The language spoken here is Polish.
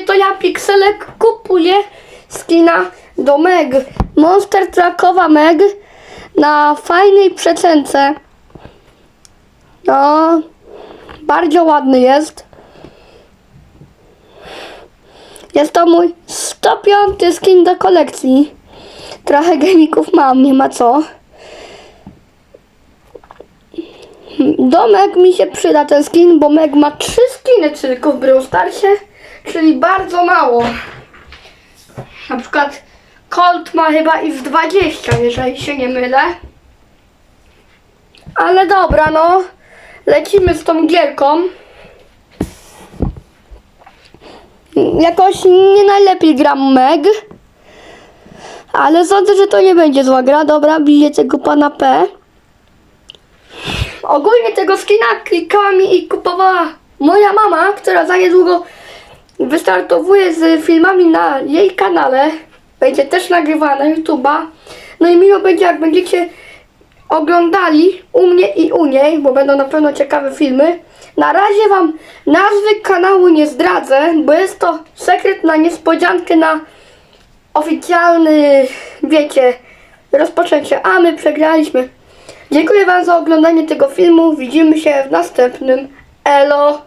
to ja Pixelek kupuję skina do Meg. Monster Truckowa Meg na fajnej przecence. No, bardzo ładny jest. Jest to mój 105 skin do kolekcji. Trochę gemików mam, nie ma co. Domek mi się przyda ten skin, bo Meg ma trzy skiny tylko w Brawl Starsie, czyli bardzo mało. Na przykład Colt ma chyba ich 20, jeżeli się nie mylę. Ale dobra, no. Lecimy z tą gierką. Jakoś nie najlepiej gram Meg. Ale sądzę, że to nie będzie zła gra. Dobra, biję tego pana P. Ogólnie tego skina klikała mi i kupowała moja mama, która za niedługo wystartowuje z filmami na jej kanale. Będzie też nagrywana na YouTube'a. No i miło będzie, jak będziecie oglądali u mnie i u niej, bo będą na pewno ciekawe filmy. Na razie Wam nazwy kanału nie zdradzę, bo jest to sekret na niespodziankę na oficjalny, wiecie, rozpoczęcie, a my przegraliśmy. Dziękuję Wam za oglądanie tego filmu. Widzimy się w następnym. Elo!